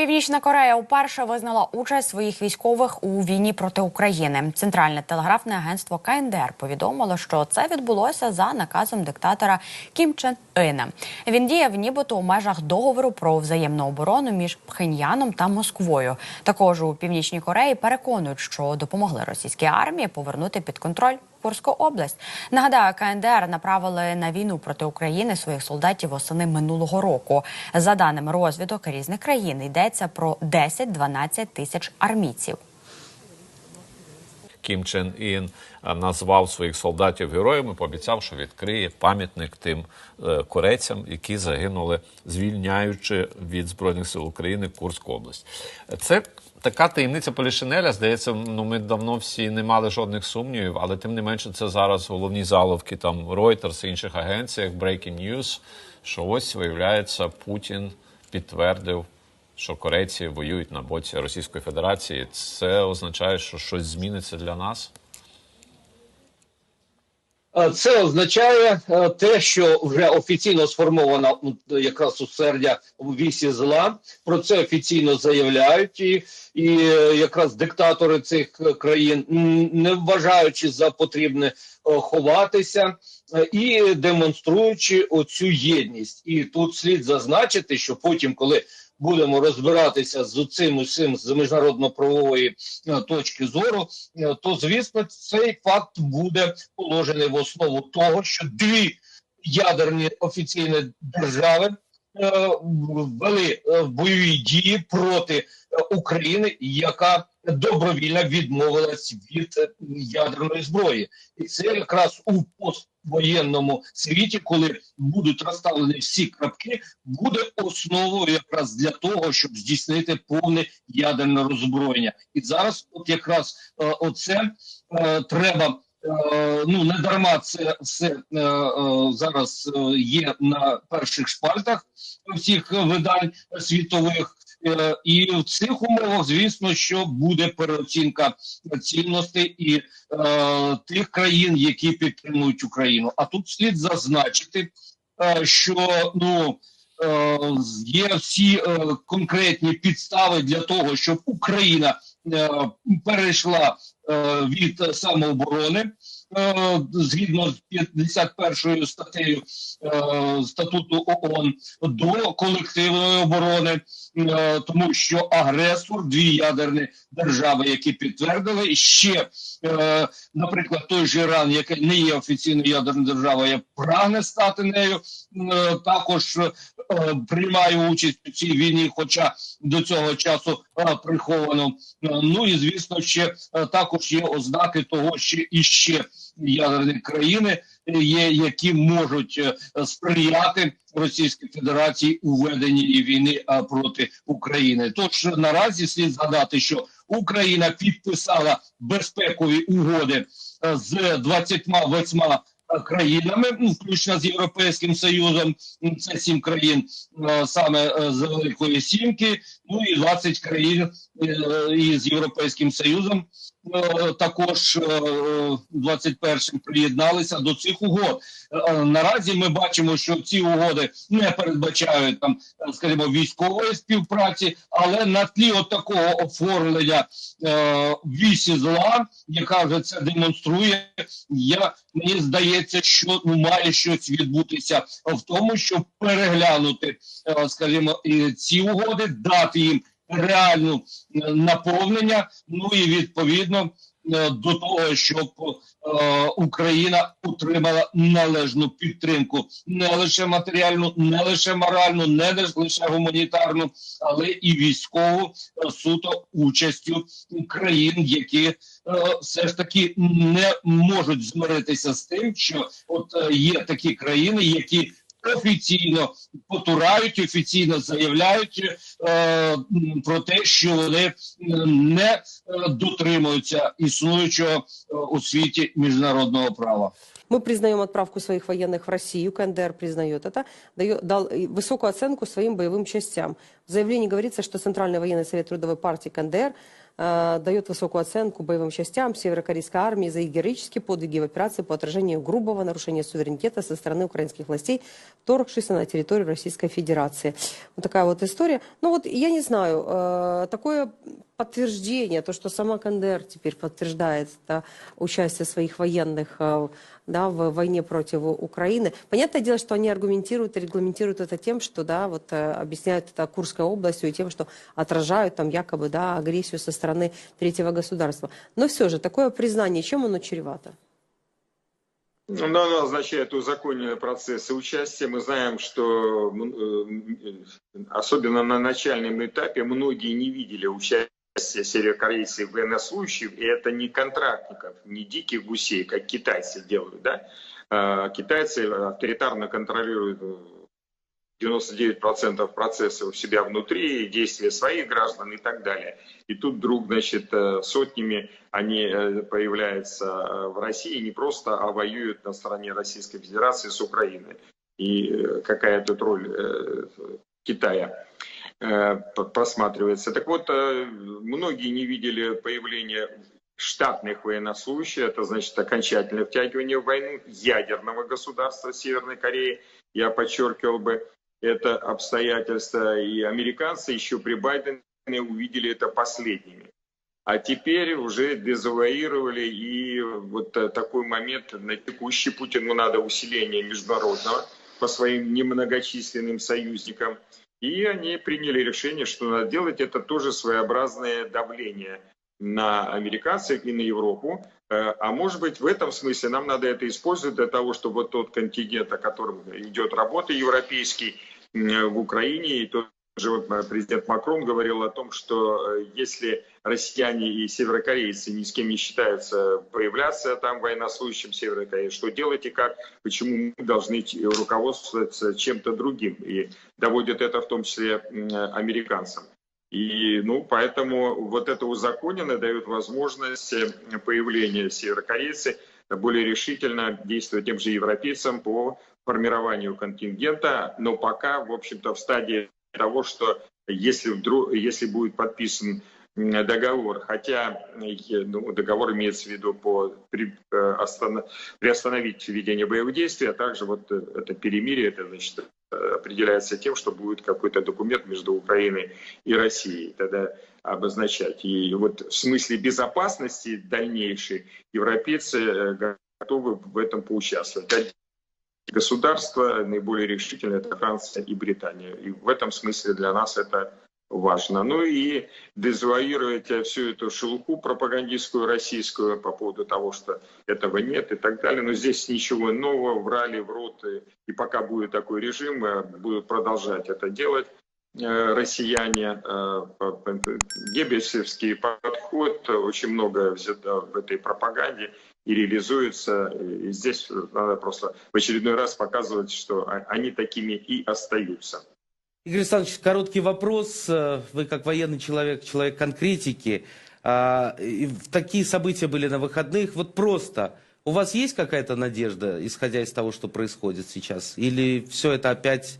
Північна Корея вперше визнала участь своїх військових у війні проти України. Центральне телеграфне агентство КНДР повідомило, що це відбулося за наказом диктатора Кім Чен Іна. Він діяв нібито у межах договору про взаємну оборону між Пхеньяном та Москвою. Також у північній Кореї переконують, що допомогли російській армії повернути під контроль Курську область. Нагадаю, КНДР направили на війну проти України своїх солдатів восени минулого року. За даними розвідок різних країн, йдеться про 10-12 тисяч армійців. Кім Чен Ін е, назвав своїх солдатів героями, пообіцяв, що відкриє пам'ятник тим е, корейцям, які загинули, звільняючи від збройних сил України Курську область. Це така таємниця Полішинеля. Здається, ну ми давно всі не мали жодних сумнівів, але тим не менше, це зараз головні заловки там Reuters інших агенціях, Breaking News, що ось виявляється, Путін підтвердив що корейці воюють на боці Російської Федерації, це означає, що щось зміниться для нас. Е, Це означає е, те, що вже офіційно сформована якраз усердя в вісі зла. Про це офіційно заявляють, і, і е, якраз диктатори цих країн, не вважаючи за потрібне ховатися е, і демонструючи оцю єдність. І тут слід зазначити, що потім, коли будемо розбиратися з цим усім з міжнародно-правової е, точки зору, е, то звісно цей факт буде положений в основу того, що дві ядерні офіційні держави е, ввели е, бойові дії проти е, України, яка добровільно відмовилась від е, ядерної зброї, і це якраз у поствоєнному світі, коли будуть розставлені всі крапки, буде основою якраз для того, щоб здійснити повне ядерне роззброєння. І зараз, от якраз е, оце е, треба. Ну не дарма це все зараз є на перших шпальтах всіх видань світових. Е, І в цих умовах, звісно, що буде переоцінка цінностей і е, тих країн, які підтримують Україну. А тут слід зазначити, е, що ну е, є всі е, конкретні підстави для того, щоб Україна е, перейшла е, від самооборони. Е, Згідно з 51 статтею е, статуту ООН до колективної оборони, е, тому що агресор, дві ядерні держави, які підтвердили, ще, наприклад, той же Іран, який не є офіційною ядерною державою, прагне стати нею, також приймає участь у цій війні, хоча до цього часу приховано. Ну і звісно, ще також є ознаки того, що іще ядерні країни е, є, які можуть е, сприяти Російській Федерації у веденні війни проти України. Тож наразі слід згадати, що Україна підписала безпекові угоди е, з 28 країнами, ну, включно з Європейським Союзом, це сім країн е, саме е, з Великої Сімки, ну і 20 країн е, із Європейським Союзом. Е, Також е, 21-м приєдналися до цих угод. Е, Наразі ми бачимо, що ці угоди не передбачають там, е, скажімо, військової співпраці, але на тлі от такого оформлення е, вісі зла, яка вже це демонструє, я мені здається, що ну має щось відбутися в тому, щоб переглянути, е, скажімо, ці угоди, дати їм реальну е, наповнення. Ну і відповідно е, до того, щоб е, Україна отримала належну підтримку, не лише матеріальну, не лише моральну, не лише гуманітарну, але і військову е, суто участю країн, які все ж таки не можуть змиритися з тим, що от є такі країни, які офіційно потурають, офіційно заявляють е, м, про те, що вони е, не е, дотримуються існуючого е, у світі міжнародного права. Мы признаем отправку своих военных в Россию, КНДР признает это, дает, дал и высокую оценку своим боевым частям. В заявлении говорится, что Центральный военный совет Трудовой партии КНДР э, дает высокую оценку боевым частям северокорейской армии за их героические подвиги в операции по отражению грубого нарушения суверенитета со стороны украинских властей, вторгшихся на территорию Российской Федерации. Вот такая вот история. Ну вот я не знаю, э, такое подтверждение, то, что сама КНДР теперь подтверждает да, участие своих военных э, да, в войне против Украины. Понятное дело, что они аргументируют и регламентируют это тем, что да, вот, э, объясняют это Курской областью и тем, что отражают там якобы да, агрессию со стороны третьего государства. Но все же, такое признание, чем оно чревато? Ну, оно означает узаконенные процессы участия. Мы знаем, что э, особенно на начальном этапе многие не видели участия северокорейцев военнослужащих, и это не контрактников, не диких гусей, как китайцы делают. Да? А Китайцы авторитарно контролируют э, 99% процесса у себя внутри, действия своих граждан и так далее. И тут вдруг, значит, э, сотнями они э, появляются э, в России не просто, а воюют на стороне Российской Федерации с Украиной. И э, какая тут роль э, Китая э, просматривается. Так вот, э, многие не видели появления штатных военнослужащих, это значит окончательное втягивание в войну ядерного государства Северной Кореи. Я подчеркивал бы это обстоятельство, и американцы еще при Байдене увидели это последними. А теперь уже дезавуировали, и вот э, такой момент на текущий Путину надо усиление международного по своим немногочисленным союзникам. И они приняли решение, что надо делать это тоже своеобразное давление на американцев и на Европу. Э, А может быть, в этом смысле нам надо это использовать для того, чтобы тот контингент, о котором идет работа европейский м, в Украине, и тот же э, президент Макрон говорил о том, что э, если россияне и северокорейцы ни с кем не считаются появляться там военнослужащим Северной что делать и как, почему мы должны руководствоваться чем-то другим. И доводят это в том числе американцам. И, ну, поэтому вот это узаконено дает возможность э, появления северокорейцев более решительно действовать тем же европейцам по формированию контингента, но пока, в общем-то, в стадии того, что если вдруг, если будет подписан договор, хотя э, ну, договор имеется в виду по при, э, приостановить ведение боевых действий, а также вот э, это перемирие, это значит определяется тем, что будет какой-то документ между Украиной и Россией тогда обозначать. И вот в смысле безопасности дальнейшей европейцы готовы в этом поучаствовать. Государства наиболее решительно это Франция и Британия. И в этом смысле для нас это важно. Ну и дезавуировать всю эту шелуху пропагандистскую российскую по поводу того, что этого нет и так далее. Но здесь ничего нового, врали в. И, и пока будет такой режим, э, будут продолжать это делать э, россияне. Э, Геббельсовский подход, очень много взято в этой пропаганде и реализуется. И здесь надо просто в очередной раз показывать, что они такими и остаются. Игорь Александрович, короткий вопрос. Э, Вы как военный человек, человек конкретики. А, Такие события были на выходных. Вот просто, у вас есть какая-то надежда, исходя из того, что происходит сейчас? Или все это опять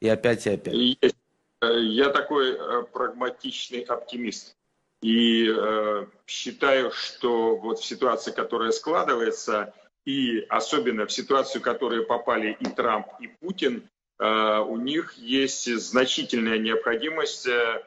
и опять и опять? Есть. Э, Я такой э, прагматичный оптимист. И э, считаю, что вот в ситуации, которая складывается, и особенно в ситуацию, в которую попали и Трамп, и Путин, э, у них есть значительная необходимость, э,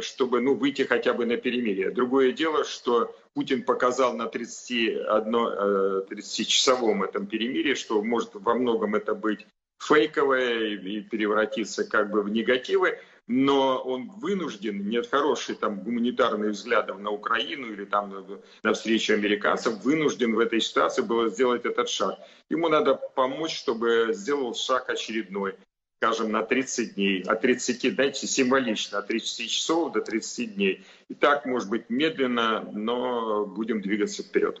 чтобы ну, выйти хотя бы на перемирие. Другое дело, что Путин показал на 31, э, 30-часовом этом перемирии, что может во многом это быть фейковое и превратиться как бы в негативы, но он вынужден, нет хороших там гуманитарных взглядов на Украину или там на- встречу американцев, вынужден в этой ситуации было сделать этот шаг. Ему надо помочь, чтобы сделал шаг очередной, скажем, на 30 дней, от 30, знаете, символично, от 30 часов до 30 дней. И так, может быть, медленно, но будем двигаться вперед.